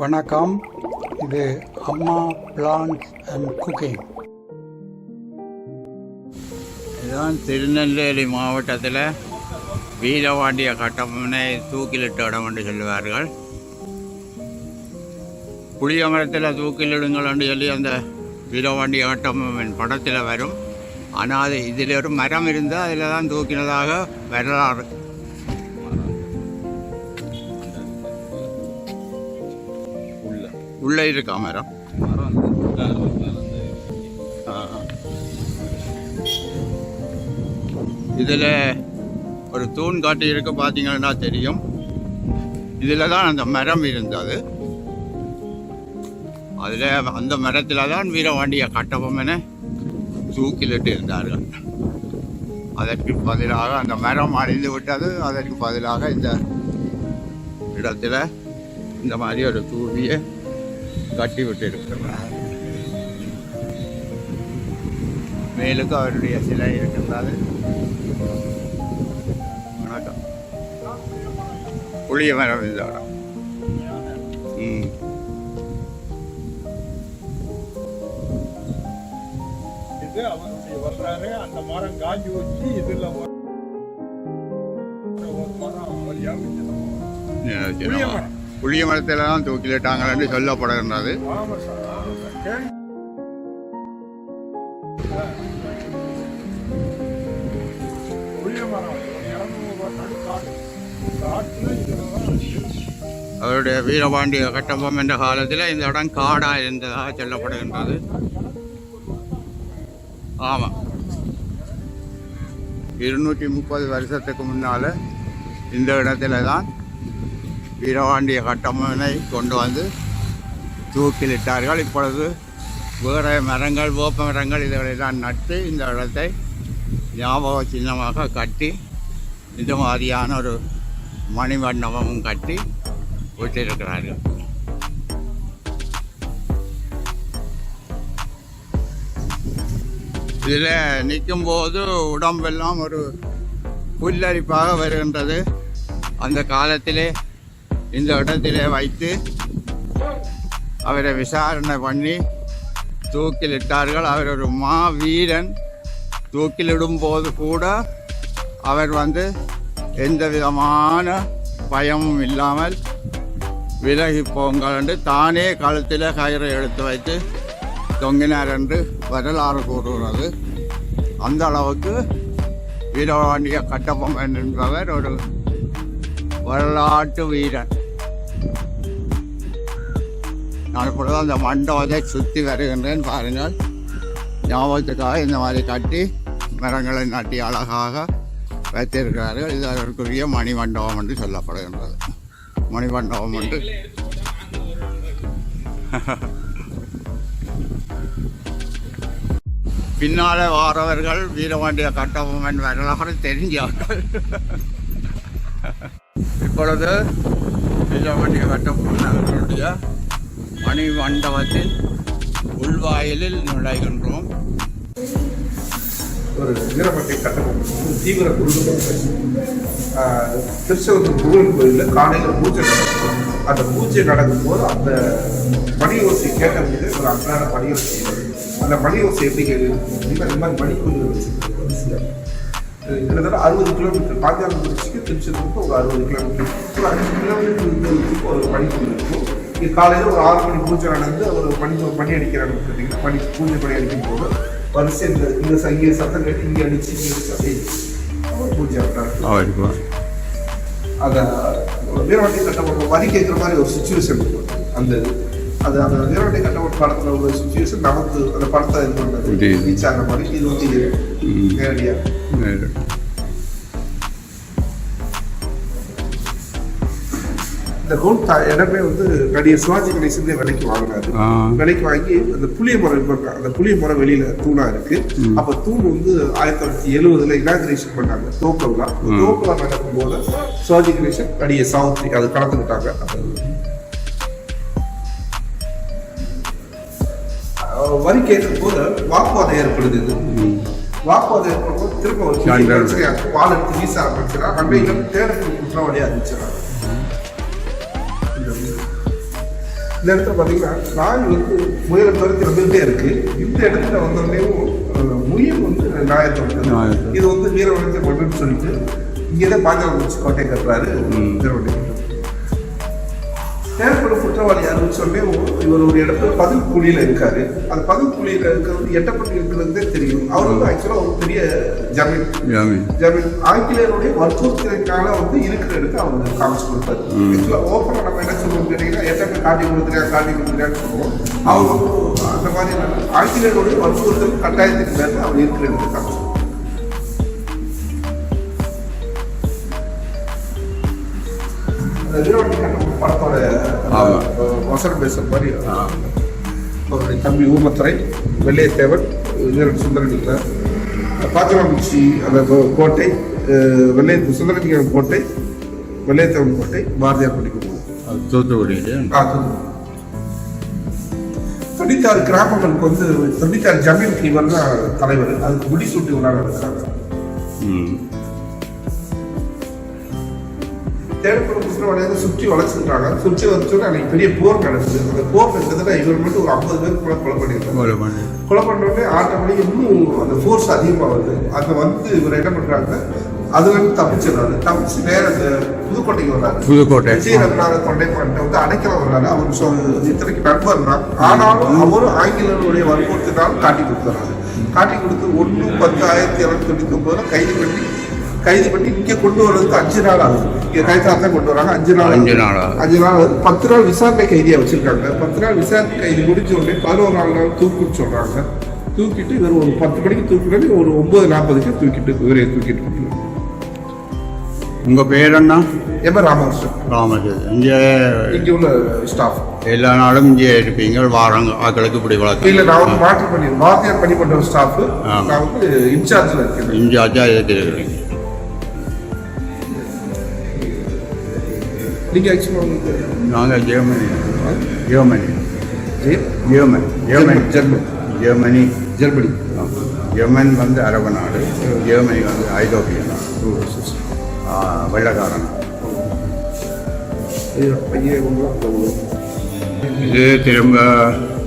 வணக்கம். இது அம்மா பிளான்ஸ் அண்ட் குக்கிங். இதுதான் திருநெல்வேலி மாவட்டத்தில் வீரவாண்டிய கட்டமனை தூக்கிலிட்ட இடம் என்று சொல்லுவார்கள். புளிய மரத்தில் தூக்கிலிடுங்கள் என்று சொல்லி அந்த வீரவாண்டிய கட்டமின் படத்தில் வரும். ஆனால் அது இதில் ஒரு மரம் இருந்தால் அதில் தான் தூக்கினதாக வரலாறு. உள்ளே இருக்கா மரம்? இதில் ஒரு தூண் காட்டி இருக்க பார்த்தீங்கன்னா தெரியும். இதில் தான் அந்த மரம் இருந்தது. அதில் அந்த மரத்தில் தான் வீரவாண்டிய கட்டபம் என தூக்கிலிட்டு இருந்தார்கள். அதற்கு பதிலாக அந்த மரம் அழிந்து விட்டது. அதற்கு பதிலாக இந்த இடத்துல இந்த மாதிரி ஒரு தூவியை கட்டி விட்டு இருக்கிறார் மேலுக்கு அவருடைய சிலை இருக்கின்றது வணக்கம். புளிய மரம் இந்த இடம். இது அவருடைய வரலாறு. அந்த மரம் காஞ்சி வச்சு இதுல மரம் புளிய மரம். புளிய மரத்தில் தான் தூக்கிலிட்டாங்கன்னு சொல்லப்படுகின்றது. அவருடைய வீரபாண்டிய கட்டபொம்மன் என்ற காலத்தில் இந்த இடம் காடாக இருந்ததாக சொல்லப்படுகின்றது. ஆமாம் இருநூற்றி முப்பது வருஷத்துக்கு முன்னால் இந்த இடத்துல தான் வீரபாண்டிய கட்டபொம்மனை கொண்டு வந்து தூக்கிலிட்டார்கள். இப்பொழுது வேறு மரங்கள் வேப்ப மரங்கள் இதுகளெல்லாம் நட்டு இந்த இடத்தை ஞாபக சின்னமாக கட்டி இந்த மாதிரியான ஒரு மணிமண்டபமும் கட்டி விட்டிருக்கிறார்கள் இதில் நிற்கும்போது உடம்பெல்லாம் ஒரு புல்லரிப்பாக வருகின்றது. அந்த காலத்திலே இந்த இடத்திலே வைத்து அவரை விசாரணை பண்ணி தூக்கிலிட்டார்கள். அவர் ஒரு மா வீரன் தூக்கிலிடும் போது கூட அவர் வந்து எந்த விதமான பயமும் இல்லாமல் விலகி போங்கள் என்று தானே கழுத்தில் கயிறை எடுத்து வைத்து தொங்கினார் என்று வரலாறு கூறுகிறது. அந்த அளவுக்கு வீரவாண்டிய கட்டபொம்மன் என்பவர் ஒரு வரலாற்று வீரன். நான் இப்பொழுது அந்த மண்டபத்தை சுற்றி வருகின்றேன் பாருங்கள். ஞாபகத்துக்காக இந்த மாதிரி கட்டி மரங்களை நட்டி அழகாக வைத்திருக்கிறார்கள். இது அதற்குரிய மணிமண்டபம் என்று சொல்லப்படுகின்றது. மணிமண்டபம் என்று பின்னாலே வாரவர்கள் வீரபாண்டிய கட்டபொம்மன் வரலாறு தெரிஞ்சவர்கள் இப்பொழுது வீரபாண்டிய கட்டபொம்மன் அவர்களுடைய மணி மண்டபத்தின் உள்வாயிலில் நுழைகின்றோம். ஒரு வீரப்பட்டி கட்டபொம்மன் தீவிர குருடுபட்டு திருச்செந்தூர் முருகன் கோயிலில் காலையில் பூஜை நடக்கும். அந்த பூஜை நடக்கும்போது அந்த மணி ஓசை கேட்டபோது ஒரு அன்றாட பணிகள் ஓசை. அந்த மணி ஓசை எப்படி கேட்குது இந்த மாதிரி மணி வச்சுருக்கோம் கிட்டத்தட்ட அறுபது கிலோமீட்டர் பாஞ்சாலங்குறிச்சிக்கு திருச்செந்தூருக்கு ஒரு அறுபது கிலோமீட்டர். ஒரு அஞ்சு கிலோமீட்டர் தூரத்துக்கு ஒரு பணிக்குள் இருக்கும் இது காலையில் ஒரு ஆறு மணி பூஜை நடந்து ஒரு பணி பணி அடிக்கிறாங்க பார்த்தீங்கன்னா பணி பூஜை பணி அடிக்கும் போது வரிசை இந்த இந்த சங்கிய சத்தம் கேட்டு இங்கே அடிச்சு இங்கே அடிச்சு அப்படியே அவர் பூஜை அவருக்கு அந்த வீரவாண்டி கட்டப்பட்ட வரி கேட்குற மாதிரி ஒரு சுச்சுவேஷன் இருக்கும் அந்த. அது அந்த வீரவாண்டி கட்டப்பட்ட படத்தில் ஒரு சுச்சுவேஷன் நமக்கு அந்த படத்தை இது பண்ணது புரியுது. ரீச் ஆகிற மாதிரி இது வந்து. நேரடியாக இந்த தா- இடமே வந்து நடிகர் சிவாஜி கணேசன் விலைக்கு வாங்கினாரு. விலைக்கு வாங்கி அந்த புளிய மரம் இப்ப அந்த புளிய மரம் வெளியில தூணா இருக்கு. அப்ப தூண் வந்து ஆயிரத்தி தொள்ளாயிரத்தி எழுபதுல இனாகிரேஷன் பண்ணாங்க தோக்கம்ல தோக்கம் நடக்கும் போது சிவாஜி கணேசன் நடிகர் சாவித்ரி அது கலந்துக்கிட்டாங்க. வரி கேட்கும் போது வாக்குவாதம் ஏற்படுது. வாக்குவாதம் ஏற்படும் போது திரும்ப எடுத்து வீச ஆரம்பிச்சிடா அன்னைக்கு தேடத்தில் குற்றவாளியா இருந்துச்சு இந்த இடத்துல பார்த்தீங்கன்னா நாய் வந்து முயலை துரத்தி வந்துகிட்டே இருக்கு. இந்த இடத்துல வந்தோடனேயும் அஹ், முயல் வந்து நாயத்தை விட்டது நாயத்தை. இது வந்து வீரவனத்தை பண்ணுன்னு சொல்லிட்டு இங்கே தான் பாஞ்சாலம் கோட்டை கட்டுறாரு வீரவண்டி தேவைப்படும் குற்றவாளி யாருன்னு சொல்லி இவர் ஒரு இடத்துல பதில் குழியில இருக்காரு. அந்த பதில் குழியில இருக்கிறது எட்டப்பட்டு இருக்கிறதே தெரியும் அவர் வந்து ஆக்சுவலா ஒரு பெரிய ஜமீன். ஜாமீன். ஆங்கிலேயருடைய வற்புறுத்தலுக்காக வந்து இருக்கிற இடத்த அவங்க காமிச்சு கொடுத்தாரு. ஆக்சுவலா ஓப்பனா நம்ம என்ன சொல்லுவோம் கேட்டீங்கன்னா எட்டப்பட்டு காட்டி கொடுக்குறியா காட்டி கொடுக்குறியான்னு சொல்லுவோம் அவங்க அந்த மாதிரி. ஆங்கிலேயருடைய வற்புறுத்தல் கட்டாயத்துக்கு மேல அவர் இருக்கிற இடத்த காமிச்சு கொடுத்தாரு. படத்தோட வசனம் பேசுற மாதிரி தம்பி ஊமத்துறை வெள்ளையத்தேவன் வீரன் சுந்தரலிங்கம் பாத்திரமிச்சி அந்த கோட்டை அஹ், வெள்ளை சுந்தரலிங்கம் கோட்டை வெள்ளையத்தேவன் கோட்டை பாரதியார் பள்ளி கொடுக்கும் தூத்துக்குடியில் தொண்ணூத்தாறு கிராமங்களுக்கு வந்து தொண்ணூத்தாறு ஜமீனுக்கு இவர் தான் தலைவர் அதுக்கு முடிசூட்டு விழா நடத்துறாங்க தேடப்படும் குற்றவாளியாக சுற்றி வளைச்சிருக்காங்க. சுற்றி வச்சோன்னா அன்னைக்கு பெரிய போர் நடக்குது. அந்த போர் நடந்ததுல இவர் மட்டும் ஒரு ஐம்பது பேர் கூட கொலை பண்ணியிருக்காங்க கொலை பண்ணி. கொலை பண்ணோடனே ஆட்டோமேட்டிக் இன்னும் அந்த ஃபோர்ஸ் அதிகமாக வருது. அங்கே வந்து இவர் என்ன பண்ணுறாங்க அதுல இருந்து தப்பிச்சிடுறாரு தப்பிச்சு நேர அந்த புதுக்கோட்டைக்கு வர்றாரு. புதுக்கோட்டை. விஜய ரங்கநாத தொண்டைமான்ட்ட வந்து அடைக்கல வர்றாரு. அவர் இத்தனைக்கு நண்பர் தான் ஆனாலும் அவரும் ஆங்கிலேயருடைய வற்புறுத்தினால் காட்டி கொடுத்துறாரு. காட்டி கொடுத்து ஒன்று பத்து ஆயிரத்தி இரநூத்தி தொண்ணூத்தி ஒன்பதுல கைது பண்ணி கைது பண்ணி இங்க கொண்டு வர்றதுக்கு அஞ்சு நாள் ஆகுது. இங்க கைத்தா தான் கொண்டு வராங்க. அஞ்சு நாள் அஞ்சு. நாள். அஞ்சு நாள் ஆகுது. பத்து நாள் விசாரணை கைதியா வச்சிருக்காங்க. பத்து நாள் விசாரணை கைதி முடிஞ்ச உடனே பதினோரு நாள் நாள் தூக்குன்னு சொல்றாங்க. தூக்கிட்டு இவர் ஒரு பத்து மணிக்கு தூக்கிட்டு ஒரு ஒன்பது நாற்பதுக்கு தூக்கிட்டு இவரை தூக்கிட்டு. உங்கள் பேர் என்ன எம் ராமகிருஷ்ணன். ராமச்சந்திரன் இங்கே இங்க உள்ள ஸ்டாஃப் எல்லா நாளும் இங்கே இருப்பீங்க. வாரங்க ஆக்களுக்கு இப்படி இல்ல வளர்க்க நான் வந்து மாற்றம் பண்ணி வாத்தியார் பணி பண்ற ஸ்டாஃப். நான் வந்து இன்சார்ஜ்ல இருக்கேன். இன்சார்ஜாக இருக்கிறீங்க நீங்க ஆக்சுவலா உங்களுக்கு நாங்கள் Germany. Germany. German. Germany. German. Germany. Germany. German வந்து அரபு நாடு. ஜெர்மனி வந்து ஐரோப்பிய நாடு. வெள்ளைக்கார நாடு இது திரும்ப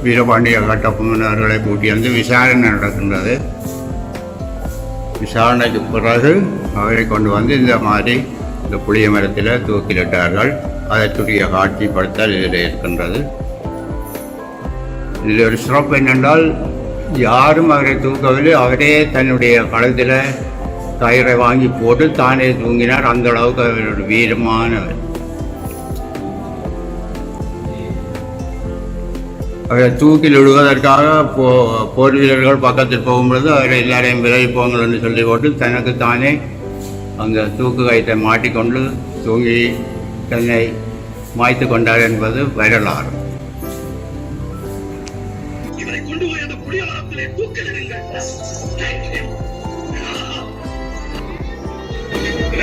வீரபாண்டிய கட்டபொம்மனர்களை கூட்டி வந்து விசாரணை நடக்கின்றது. விசாரணைக்கு பிறகு அவரை கொண்டு வந்து இந்த மாதிரி இந்த புளிய மரத்தில் தூக்கிலிட்டார்கள். அதற்குரிய காட்சிப்படுத்தல் இதில் இருக்கின்றது. இதில் ஒரு சிறப்பு என்னென்றால் யாரும் அவரை தூக்கவில்லை. அவரே தன்னுடைய கழுத்தில் கயிறை வாங்கி போட்டு தானே தூங்கினார். அந்த அளவுக்கு அவர் வீரமானவர். அவரை தூக்கில் விடுவதற்காக போ போர் வீரர்கள் பக்கத்தில் போகும்பொழுது அவரை எல்லாரையும் விலகி போங்கள் என்று சொல்லி போட்டு தனக்கு தானே அந்த தூக்கு கயிற்றை மாட்டிக்கொண்டு தூங்கி தன்னை மாய்த்து கொண்டார் என்பது வரலாறு.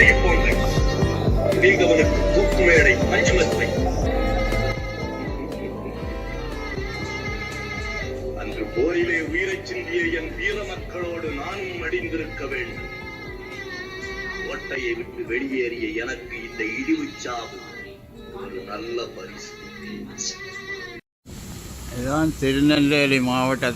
அந்த நீங்கவனுக்கு தூக்கு மேடை பஞ்சமத்தை அன்று போரிலே உயிரைச் சிந்திய என் வீர மக்களோடு நானும் மடிந்திருக்க வேண்டும். கோட்டையை விட்டு வெளியேறிய எனக்கு இந்த இழிவுச் சாவு ஒரு நல்ல பரிசு. இதுதான் திருநெல்வேலி மாவட்ட